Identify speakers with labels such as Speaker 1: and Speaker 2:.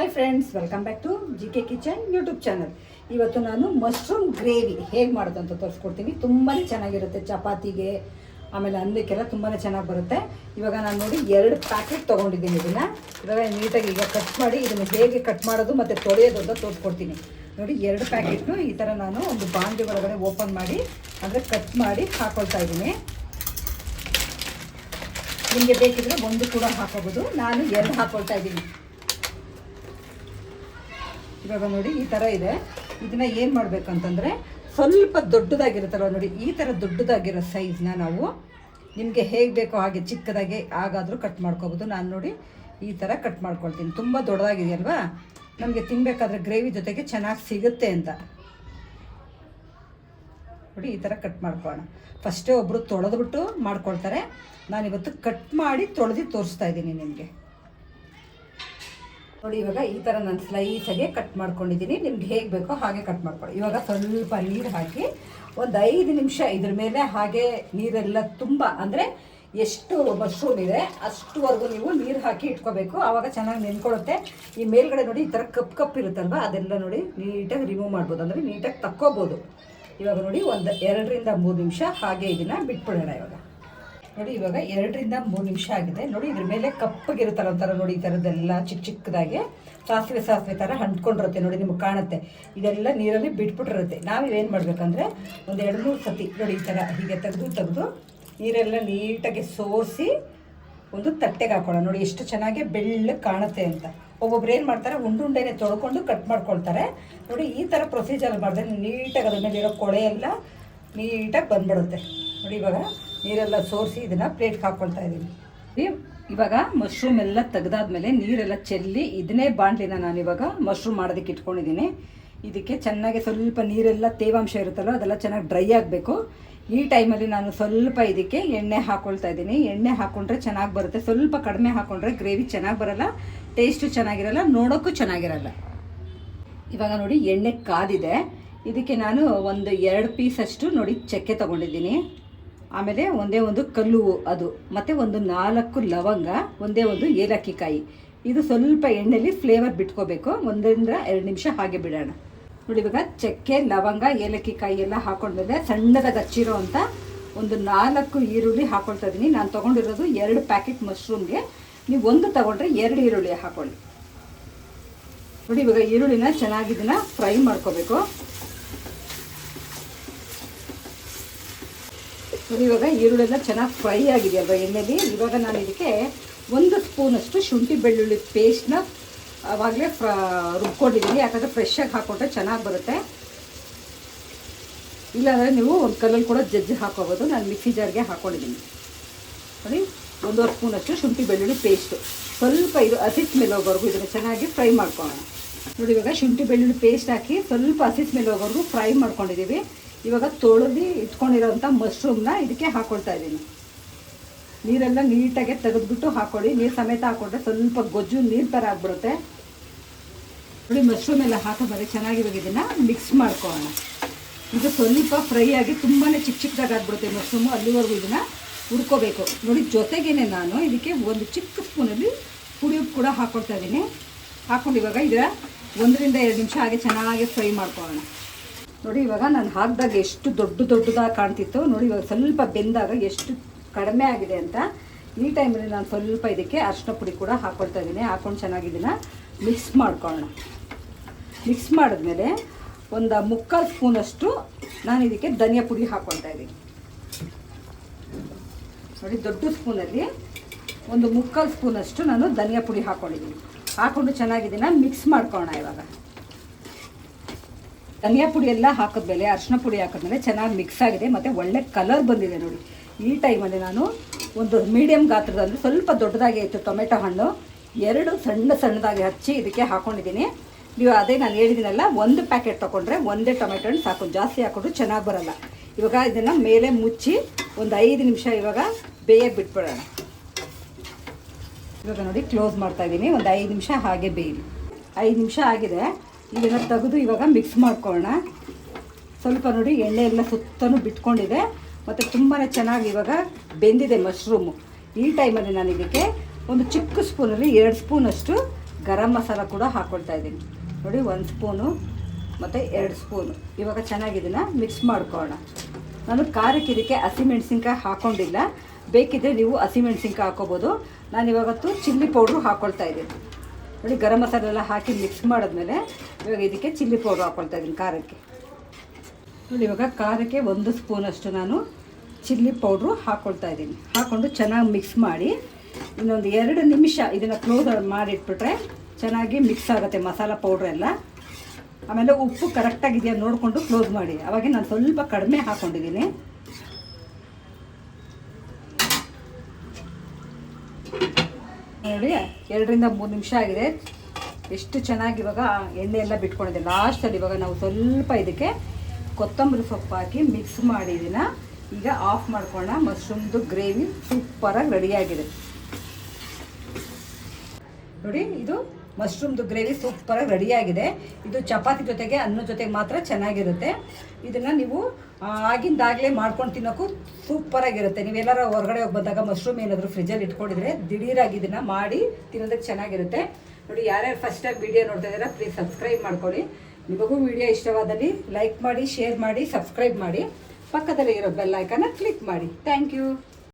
Speaker 1: Hi friends welcome back to G K kitchen YouTube channel ಇವತ್ತು ನಾನು mushroom gravy ಹೇಗೆ ಮಾಡೋದು ಅಂತ ತೋರಿಸ್ಕೊಡ್ತೀನಿ. ತುಂಬಾ ಚೆನ್ನಾಗಿರುತ್ತೆ ಚಪಾತಿಗೆ, ಆಮೇಲೆ ಅನ್ನಕ್ಕೆಲ್ಲ ತುಂಬಾ ಚೆನ್ನಾಗಿ ಬರುತ್ತೆ. ಇವಾಗ ನಾನು ನೋಡಿ ಎರಡು ಪ್ಯಾಕೆಟ್ ತೊಗೊಂಡಿದ್ದೀನಿ ಇದನ್ನು. ಇವಾಗ ನೀಟಾಗಿ ಈಗ ಕಟ್ ಮಾಡಿ ಇದನ್ನು ಹೇಗೆ ಕಟ್ ಮಾಡೋದು ಮತ್ತು ತೊಳೆಯೋದು ಅಂತ ತೋರಿಸ್ಕೊಡ್ತೀನಿ. ನೋಡಿ ಎರಡು ಪ್ಯಾಕೆಟ್ನು ಈ ಥರ ನಾನು ಒಂದು ಬಾಂಡಿ ಒಳಗಡೆ ಓಪನ್ ಮಾಡಿ, ಅಂದರೆ ಕಟ್ ಮಾಡಿ ಹಾಕೊಳ್ತಾ ಇದ್ದೀನಿ. ನಿಮಗೆ ಬೇಕಿದ್ರೆ ಒಂದು ಕೂಡ ಹಾಕೋಬೋದು. ನಾನು ಎರಡು ಹಾಕೊಳ್ತಾ ಇದ್ದೀನಿ. ಇವಾಗ ನೋಡಿ ಈ ಥರ ಇದೆ. ಇದನ್ನ ಏನು ಮಾಡಬೇಕಂತಂದರೆ ಸ್ವಲ್ಪ ದೊಡ್ಡದಾಗಿರುತ್ತಲ್ಲ ನೋಡಿ, ಈ ಥರ ದೊಡ್ಡದಾಗಿರೋ ಸೈಜ್ನ ನಾವು ನಿಮಗೆ ಹೇಗೆ ಬೇಕೋ ಹಾಗೆ ಚಿಕ್ಕದಾಗಿ ಹಾಗಾದರೂ ಕಟ್ ಮಾಡ್ಕೋಬೋದು. ನಾನು ನೋಡಿ ಈ ಥರ ಕಟ್ ಮಾಡ್ಕೊಳ್ತೀನಿ. ತುಂಬ ದೊಡ್ಡದಾಗಿದೆಯಲ್ವಾ ನಮಗೆ ತಿನ್ನಬೇಕಾದ್ರೆ ಗ್ರೇವಿ ಜೊತೆಗೆ ಚೆನ್ನಾಗಿ ಸಿಗುತ್ತೆ ಅಂತ. ನೋಡಿ ಈ ಥರ ಕಟ್ ಮಾಡ್ಕೊಳ್ಳೋಣ. ಫಸ್ಟೇ ಒಬ್ಬರು ತೊಳೆದ್ಬಿಟ್ಟು ಮಾಡ್ಕೊಳ್ತಾರೆ. ನಾನಿವತ್ತು ಕಟ್ ಮಾಡಿ ತೊಳೆದು ತೋರಿಸ್ತಾ ಇದ್ದೀನಿ ನಿಮಗೆ. ನೋಡಿ, ಇವಾಗ ಈ ಥರ ನಾನು ಸ್ಲೈಸಾಗೆ ಕಟ್ ಮಾಡ್ಕೊಂಡಿದ್ದೀನಿ ನಿಮ್ಗೆ ಹೇಗೆ ಬೇಕೋ ಹಾಗೆ ಕಟ್ ಮಾಡ್ಕೊಳ್ಳಿ. ಇವಾಗ ಸ್ವಲ್ಪ ನೀರು ಹಾಕಿ ಒಂದು ಐದು ನಿಮಿಷ ಇದ್ರ ಮೇಲೆ ಹಾಗೆ ನೀರೆಲ್ಲ ತುಂಬ, ಅಂದರೆ ಎಷ್ಟು ಮಶ್ರೂಮ್ ಇದೆ, ಅಷ್ಟುವರೆಗೂ ನೀವು ನೀರು ಹಾಕಿ ಇಟ್ಕೋಬೇಕು. ಆವಾಗ ಚೆನ್ನಾಗಿ ನೆನ್ಕೊಳ್ಳುತ್ತೆ ಈ ಮೇಲ್ಗಡೆ ನೋಡಿ ಈ ಥರ ಕಪ್ ಕಪ್ ಇರುತ್ತಲ್ವ, ಅದೆಲ್ಲ ನೋಡಿ ನೀಟಾಗಿ ರಿಮೂವ್ ಮಾಡ್ಬೋದು. ಅಂದರೆ ನೀಟಾಗಿ ತಕ್ಕೋಬೋದು. ಇವಾಗ ನೋಡಿ ಒಂದು ಎರಡರಿಂದ ಮೂರು ನಿಮಿಷ ಹಾಗೆ ಇದನ್ನು ಬಿಟ್ಬಿಡೋಣ ಇವಾಗ. ನೋಡಿ, ಇವಾಗ ಎರಡರಿಂದ ಮೂರು ನಿಮಿಷ ಆಗಿದೆ. ನೋಡಿ, ಇದ್ರ ಮೇಲೆ ಕಪ್ಪಗಿರುತ್ತಲ್ಲ ಒಂಥರ ನೋಡಿ, ಈ ಥರದ್ದೆಲ್ಲ ಚಿಕ್ಕ ಚಿಕ್ಕದಾಗಿ ಸಾಸಿವೆ ಸಾಸಿವೆ ಥರ ಹಂಟ್ಕೊಂಡಿರುತ್ತೆ ನೋಡಿ, ನಿಮ್ಗೆ ಕಾಣುತ್ತೆ. ಇದೆಲ್ಲ ನೀರಲ್ಲಿ ಬಿಟ್ಬಿಟ್ಟಿರುತ್ತೆ. ನಾವು ಏನು ಮಾಡಬೇಕಂದ್ರೆ, ಒಂದು ಎರಡು ಮೂರು ಸತಿ ನೋಡಿ, ಈ ಥರ ಹೀಗೆ ತೆಗೆದು ತೆಗೆದು ನೀರೆಲ್ಲ ನೀಟಾಗಿ ಸೋಸಿ ಒಂದು ತಟ್ಟೆಗೆ ಹಾಕೊಳ್ಳೋಣ. ನೋಡಿ, ಎಷ್ಟು ಚೆನ್ನಾಗಿ ಬೆಳ್ಳಗೆ ಕಾಣುತ್ತೆ ಅಂತ. ಒಬ್ಬೊಬ್ರು ಏನು ಮಾಡ್ತಾರೆ ಉಂಡುಂಡೆನೆ ತೊಳ್ಕೊಂಡು ಕಟ್ ಮಾಡ್ಕೊಳ್ತಾರೆ. ನೋಡಿ, ಈ ಥರ ಪ್ರೊಸೀಜರ್ ಮಾಡಿದ್ರೆ ನೀಟಾಗಿ ಅದ್ರ ಮೇಲಿರೋ ಕೊಳೆ ಎಲ್ಲ ನೀಟಾಗಿ ಬಂದ್ಬಿಡುತ್ತೆ. ನೋಡಿ, ಇವಾಗ ನೀರೆಲ್ಲ ಸೋರಿಸಿ ಇದನ್ನು ಪ್ಲೇಟ್ಗೆ ಹಾಕ್ಕೊಳ್ತಾ ಇದ್ದೀನಿ ಇವಾಗ ಮಶ್ರೂಮ್ ಎಲ್ಲ ತೆಗೆದಾದ್ಮೇಲೆ ನೀರೆಲ್ಲ ಚೆಲ್ಲಿ ಇದನ್ನೇ ನಾನು ಇವಾಗ ಮಶ್ರೂಮ್ ಮಾಡೋದಕ್ಕೆ ಇಟ್ಕೊಂಡಿದ್ದೀನಿ ಇದಕ್ಕೆ ಚೆನ್ನಾಗಿ ಸ್ವಲ್ಪ ನೀರೆಲ್ಲ ತೇವಾಂಶ ಇರುತ್ತಲ್ಲ, ಅದೆಲ್ಲ ಚೆನ್ನಾಗಿ ಡ್ರೈ ಆಗಬೇಕು. ಈ ಟೈಮಲ್ಲಿ ನಾನು ಸ್ವಲ್ಪ ಇದಕ್ಕೆ ಎಣ್ಣೆ ಹಾಕ್ಕೊಳ್ತಾ ಇದ್ದೀನಿ ಎಣ್ಣೆ ಹಾಕೊಂಡ್ರೆ ಚೆನ್ನಾಗಿ ಬರುತ್ತೆ. ಸ್ವಲ್ಪ ಕಡಿಮೆ ಹಾಕ್ಕೊಂಡ್ರೆ ಗ್ರೇವಿ ಚೆನ್ನಾಗಿ ಬರಲ್ಲ ಟೇಸ್ಟು ಚೆನ್ನಾಗಿರಲ್ಲ, ನೋಡೋಕ್ಕೂ ಚೆನ್ನಾಗಿರಲ್ಲ. ಇವಾಗ ನೋಡಿ ಎಣ್ಣೆ ಕಾದಿದೆ. ಇದಕ್ಕೆ ನಾನು ಒಂದು ಎರಡು ಪೀಸಷ್ಟು ನೋಡಿ ಚಕ್ಕೆ ತಗೊಂಡಿದ್ದೀನಿ. ಆಮೇಲೆ ಒಂದೇ ಒಂದು ಕಲ್ಲು ಅದು. ಮತ್ತು ಒಂದು ನಾಲ್ಕು ಲವಂಗ, ಒಂದೇ ಒಂದು ಏಲಕ್ಕಿ ಕಾಯಿ ಇದು ಸ್ವಲ್ಪ ಎಣ್ಣೆಲಿ ಫ್ಲೇವರ್ ಬಿಟ್ಕೋಬೇಕು. ಒಂದರಿಂದ ಎರಡು ನಿಮಿಷ ಹಾಗೆ ಬಿಡೋಣ. ನೋಡಿ ಇವಾಗ ಚಕ್ಕೆ, ಲವಂಗ ಏಲಕ್ಕಿ ಕಾಯಿ ಎಲ್ಲ ಹಾಕೊಂಡ್ಮೇಲೆ ಸಣ್ಣದಾಗಿ ಹಚ್ಚಿರೋ ಅಂತ ಒಂದು ನಾಲ್ಕು ಈರುಳ್ಳಿ ಹಾಕೊಳ್ತಾ ಇದ್ದೀನಿ ನಾನು ತೊಗೊಂಡಿರೋದು ಎರಡು ಪ್ಯಾಕೆಟ್ ಮಶ್ರೂಮ್ಗೆ ನೀವು ಒಂದು ತಗೊಂಡ್ರೆ ಎರಡು ಈರುಳ್ಳಿ ಹಾಕೊಳ್ಳಿ. ನೋಡಿ ಇವಾಗ ಈರುಳ್ಳಿನ ಚೆನ್ನಾಗಿ ಫ್ರೈ ಮಾಡ್ಕೋಬೇಕು. ನೋಡಿ, ಇವಾಗ ಈರುಳ್ಳೆಲ್ಲ ಚೆನ್ನಾಗಿ ಫ್ರೈ ಆಗಿದೆಯಲ್ವ ಎಣ್ಣೆಲಿ? ಇವಾಗ ನಾನು ಇದಕ್ಕೆ ಒಂದು ಸ್ಪೂನಷ್ಟು ಶುಂಠಿ ಬೆಳ್ಳುಳ್ಳಿ ಪೇಸ್ಟ್ನ ಆವಾಗಲೇ ಫ್ರ, ರುಬ್ಕೊಂಡಿದ್ದೀನಿ. ಯಾಕಂದರೆ ಫ್ರೆಶ್ಶಾಗಿ ಹಾಕೊಂಡ್ರೆ ಚೆನ್ನಾಗಿ ಬರುತ್ತೆ. ಇಲ್ಲಾಂದರೆ ನೀವು ಒಂದು ಕಲ್ಲಲ್ಲಿ ಕೂಡ ಜಜ್ಜಿ ಹಾಕೋಬೋದು. ನಾನು ಮಿಕ್ಸಿ ಜಾರ್ಗೆ ಹಾಕೊಂಡಿದ್ದೀನಿ. ನೋಡಿ, ಒಂದೂವರೆ ಸ್ಪೂನಷ್ಟು ಶುಂಠಿ ಬೆಳ್ಳುಳ್ಳಿ ಪೇಸ್ಟು ಸ್ವಲ್ಪ ಇದು ಹಸಿಟ್ಟು ಮೇಲೆ ಇದನ್ನು ಚೆನ್ನಾಗಿ ಫ್ರೈ ಮಾಡ್ಕೊಳ್ಳೋಣ. ನೋಡಿ, ಇವಾಗ ಶುಂಠಿ ಬೆಳ್ಳುಳ್ಳಿ ಪೇಸ್ಟ್ ಹಾಕಿ ಸ್ವಲ್ಪ ಹಸಿಟ್ಟು ಮೇಲೆ ಹೋಗೋವರೆಗೂ ಫ್ರೈ ಮಾಡ್ಕೊಂಡಿದ್ದೀವಿ. ಇವಾಗ ತೊಳೆದು ಇಟ್ಕೊಂಡಿರೋಂಥ ಮಶ್ರೂಮ್ನ ಇದಕ್ಕೆ ಹಾಕ್ಕೊಳ್ತಾ ಇದ್ದೀನಿ. ನೀರೆಲ್ಲ ನೀಟಾಗಿ ತೆಗೆದ್ಬಿಟ್ಟು ಹಾಕೊಳ್ಳಿ. ನೀರು ಸಮೇತ ಹಾಕ್ಕೊಂಡ್ರೆ ಸ್ವಲ್ಪ ಗೊಜ್ಜು ನೀರು ಥರ ಆಗ್ಬಿಡುತ್ತೆ. ನೋಡಿ ಮಶ್ರೂಮ್ ಎಲ್ಲ ಹಾಕೋಬಾರೆ ಚೆನ್ನಾಗಿ ಇವಾಗ ಇದನ್ನು ಮಿಕ್ಸ್ ಮಾಡ್ಕೋಣ ಇದು ಸ್ವಲ್ಪ ಫ್ರೈ ಆಗಿ ತುಂಬಾ ಚಿಕ್ಕ ಚಿಕ್ಕದಾಗಿ ಆಗ್ಬಿಡುತ್ತೆ ಮಶ್ರೂಮು ಅಲ್ಲಿವರೆಗೂ ಇದನ್ನು ಹುರ್ಕೋಬೇಕು. ನೋಡಿ ಜೊತೆಗೇ ನಾನು ಇದಕ್ಕೆ ಒಂದು ಚಿಕ್ಕ ಸ್ಪೂನಲ್ಲಿ ಪುಡಿ ಉಪ್ಪು ಕೂಡ ಹಾಕ್ಕೊಳ್ತಾ ಇದ್ದೀನಿ. ಹಾಕ್ಕೊಂಡು ಇವಾಗ ಇದರ ಒಂದರಿಂದ ಎರಡು ನಿಮಿಷ ಹಾಗೆ ಚೆನ್ನಾಗಿ ಫ್ರೈ ಮಾಡ್ಕೊಳ್ಳೋಣ. ನೋಡಿ, ಇವಾಗ ನಾನು ಹಾಕಿದಾಗ ಎಷ್ಟು ದೊಡ್ಡ ದೊಡ್ಡದಾಗಿ ಕಾಣ್ತಿತ್ತು, ನೋಡಿ, ಇವಾಗ ಸ್ವಲ್ಪ ಬೆಂದಾಗ ಎಷ್ಟು ಕಡಿಮೆ ಆಗಿದೆ ಅಂತ ಈ ಟೈಮಲ್ಲಿ ನಾನು ಸ್ವಲ್ಪ ಇದಕ್ಕೆ ಅರಿಶಿನ ಪುಡಿ ಕೂಡ ಹಾಕ್ಕೊಳ್ತಾ ಇದ್ದೀನಿ ಹಾಕ್ಕೊಂಡು ಚೆನ್ನಾಗಿ ಮಿಕ್ಸ್ ಮಾಡ್ಕೊಳ್ಳೋಣ. ಮಿಕ್ಸ್ ಮಾಡಿದ್ಮೇಲೆ ಒಂದು ಮುಕ್ಕಾಲು ಸ್ಪೂನಷ್ಟು ನಾನು ಇದಕ್ಕೆ ಧನಿಯಾ ಪುಡಿ ಹಾಕ್ಕೊಳ್ತಾ ಇದ್ದೀನಿ ನೋಡಿ, ದೊಡ್ಡ ಸ್ಪೂನಲ್ಲಿ ಒಂದು ಮುಕ್ಕಾಲು ಸ್ಪೂನಷ್ಟು ನಾನು ಧನಿಯಾ ಪುಡಿ ಹಾಕ್ಕೊಂಡಿದ್ದೀನಿ ಹಾಕ್ಕೊಂಡು ಚೆನ್ನಾಗಿ ಇದನ್ನು ಮಿಕ್ಸ್ ಮಾಡ್ಕೊಳ್ಳೋಣ ಇವಾಗ. ಧನಿಯಾ ಪುಡಿ ಎಲ್ಲ ಹಾಕಿದ್ಮೇಲೆ ಅರಿಶಿನ ಪುಡಿ ಹಾಕಿದ್ಮೇಲೆ ಚೆನ್ನಾಗಿ ಮಿಕ್ಸ್ ಆಗಿದೆ. ಮತ್ತು ಒಳ್ಳೆ ಕಲರ್ ಬಂದಿದೆ ನೋಡಿ. ಈ ಟೈಮಲ್ಲಿ ನಾನು ಒಂದು ಮೀಡಿಯಮ್ ಗಾತ್ರದ ಅಂದರೆ ಸ್ವಲ್ಪ ದೊಡ್ಡದಾಗಿ ಇತ್ತು ಟೊಮೆಟೊ ಹಣ್ಣು. ಎರಡು ಸಣ್ಣ ಸಣ್ಣದಾಗಿ ಹಚ್ಚಿ ಇದಕ್ಕೆ ಹಾಕೊಂಡಿದ್ದೀನಿ. ನೀವು ಅದೇ ನಾನು ಹೇಳಿದ್ದೀನಲ್ಲ, ಒಂದು ಪ್ಯಾಕೆಟ್ ತೊಗೊಂಡ್ರೆ ಒಂದೇ ಟೊಮೆಟೊ ಹಣ್ಣು ಸಾಕು. ಜಾಸ್ತಿ ಹಾಕೊಂಡ್ರೆ ಚೆನ್ನಾಗಿ ಬರಲ್ಲ. ಇವಾಗ ಇದನ್ನು ಮೇಲೆ ಮುಚ್ಚಿ ಒಂದು ಐದು ನಿಮಿಷ ಇವಾಗ ಬೇಯಕ್ಕೆ ಬಿಟ್ಬಿಡೋಣ. ಇವಾಗ ನೋಡಿ ಕ್ಲೋಸ್ ಮಾಡ್ತಾ ಇದ್ದೀನಿ. ಒಂದು ಐದು ನಿಮಿಷ ಹಾಗೆ ಬೇಯಿರಿ. ಐದು ನಿಮಿಷ ಆಗಿದೆ. ಇದನ್ನು ತೆಗೆದು ಇವಾಗ ಮಿಕ್ಸ್ ಮಾಡ್ಕೊಳ್ಳೋಣ. ಸ್ವಲ್ಪ ನೋಡಿ ಎಣ್ಣೆ ಎಲ್ಲ ಸುತ್ತಲೂ ಬಿಟ್ಕೊಂಡಿದೆ. ಮತ್ತು ತುಂಬಾ ಚೆನ್ನಾಗಿ ಇವಾಗ ಬೆಂದಿದೆ ಮಶ್ರೂಮು ಈ ಟೈಮಲ್ಲಿ ನಾನು ಇದಕ್ಕೆ ಒಂದು ಚಿಕ್ಕ ಸ್ಪೂನಲ್ಲಿ ಎರಡು ಸ್ಪೂನಷ್ಟು ಗರಂ ಮಸಾಲ ಕೂಡ ಹಾಕ್ಕೊಳ್ತಾ ಇದ್ದೀನಿ. ನೋಡಿ ಒಂದು ಸ್ಪೂನು ಮತ್ತು ಎರಡು ಸ್ಪೂನು ಇವಾಗ ಚೆನ್ನಾಗಿ ಇದನ್ನು ಮಿಕ್ಸ್ ಮಾಡ್ಕೊಳ್ಳೋಣ. ನಾನು ಖಾರಕ್ಕೆ ಇದಕ್ಕೆ ಹಸಿಮೆಣ್ಸಿನ್ಕಾಯಿ ಹಾಕ್ಕೊಂಡಿಲ್ಲ ಬೇಕಿದ್ದರೆ ನೀವು ಹಸಿಮೆಣ್ಸಿನ್ಕಾಯಿ ಹಾಕೋಬೋದು. ನಾನು ಇವಾಗತ್ತು ಚಿಲ್ಲಿ ಪೌಡ್ರು ಹಾಕ್ಕೊಳ್ತಾ ಇದ್ದೀನಿ. ನೋಡಿ ಗರಂ ಮಸಾಲೆ ಎಲ್ಲ ಹಾಕಿ ಮಿಕ್ಸ್ ಮಾಡಿದ್ಮೇಲೆ ಇವಾಗ ಇದಕ್ಕೆ ಚಿಲ್ಲಿ ಪೌಡ್ರ್ ಹಾಕ್ಕೊಳ್ತಾ ಇದ್ದೀನಿ ಖಾರಕ್ಕೆ. ನೋಡಿ ಇವಾಗ ಖಾರಕ್ಕೆ ಒಂದು ಸ್ಪೂನಷ್ಟು ನಾನು ಚಿಲ್ಲಿ ಪೌಡ್ರು ಹಾಕ್ಕೊಳ್ತಾ ಇದ್ದೀನಿ. ಹಾಕ್ಕೊಂಡು ಚೆನ್ನಾಗಿ ಮಿಕ್ಸ್ ಮಾಡಿ ಇನ್ನೊಂದು ಎರಡು ನಿಮಿಷ ಇದನ್ನು ಕ್ಲೋಸ್ ಮಾಡಿಟ್ಬಿಟ್ರೆ ಚೆನ್ನಾಗಿ ಮಿಕ್ಸ್ ಆಗುತ್ತೆ ಮಸಾಲ ಪೌಡ್ರ್ ಎಲ್ಲ. ಆಮೇಲೆ ಉಪ್ಪು ಕರೆಕ್ಟಾಗಿದೆಯಾ ನೋಡಿಕೊಂಡು ಕ್ಲೋಸ್ ಮಾಡಿ. ಅವಾಗ ನಾನು ಸ್ವಲ್ಪ ಕಡಿಮೆ ಹಾಕ್ಕೊಂಡಿದ್ದೀನಿ ನೋಡಿ, ಎರಡರಿಂದ ಮೂರು ನಿಮಿಷ ಆಗಿದೆ. ಎಷ್ಟು ಚೆನ್ನಾಗಿ ಇವಾಗ ಎಣ್ಣೆ ಎಲ್ಲ ಬಿಟ್ಕೊಂಡಿದೆ ಲಾಸ್ಟಲ್ಲಿ ಇವಾಗ ನಾವು ಸ್ವಲ್ಪ ಇದಕ್ಕೆ ಕೊತ್ತಂಬರಿ ಸೊಪ್ಪು ಹಾಕಿ ಮಿಕ್ಸ್ ಮಾಡಿ ಈಗ ಆಫ್ ಮಾಡ್ಕೊಳ್ಳೋಣ. ಮಶ್ರೂಮ್ದು ಗ್ರೇವಿ ಸೂಪರಾಗಿ ರೆಡಿಯಾಗಿದೆ ನೋಡಿ, ಇದು ಮಶ್ರೂಮ್ದು ಗ್ರೇವಿ ಸೂಪರಾಗಿ ರೆಡಿಯಾಗಿದೆ ಇದು ಚಪಾತಿ ಜೊತೆಗೆ ಅನ್ನದ ಜೊತೆಗೆ ಮಾತ್ರ ಚೆನ್ನಾಗಿರುತ್ತೆ. ಇದನ್ನು ನೀವು ಆಗಿಂದಾಗಲೇ ಮಾಡ್ಕೊಂಡು ತಿನ್ನೋಕ್ಕೂ ಸೂಪರಾಗಿರುತ್ತೆ ನೀವೆಲ್ಲರ ಹೊರಗಡೆ ಹೋಗಿ ಬಂದಾಗ ಮಶ್ರೂಮ್ ಏನಾದರೂ ಫ್ರಿಜ್ಜಲ್ಲಿ ಇಟ್ಕೊಂಡಿದ್ರೆ ದಿಢೀರಾಗಿ ಇದನ್ನು ಮಾಡಿ ತಿನ್ನೋದಕ್ಕೆ ಚೆನ್ನಾಗಿರುತ್ತೆ. ನೋಡಿ, ಯಾರ್ಯಾರು ಫಸ್ಟ್ ಟೈಮ್ ವಿಡಿಯೋ ನೋಡ್ತಾ ಇದ್ದಾರೆ ಪ್ಲೀಸ್ ಸಬ್ಸ್ಕ್ರೈಬ್ ಮಾಡ್ಕೊಳ್ಳಿ. ನಿಮಗೂ ವಿಡಿಯೋ ಇಷ್ಟವಾದಲ್ಲಿ ಲೈಕ್ ಮಾಡಿ ಶೇರ್ ಮಾಡಿ ಸಬ್ಸ್ಕ್ರೈಬ್ ಮಾಡಿ. ಪಕ್ಕದಲ್ಲಿ ಇರೋ ಬೆಲ್ ಐಕನ್ನ ಕ್ಲಿಕ್ ಮಾಡಿ. Thank you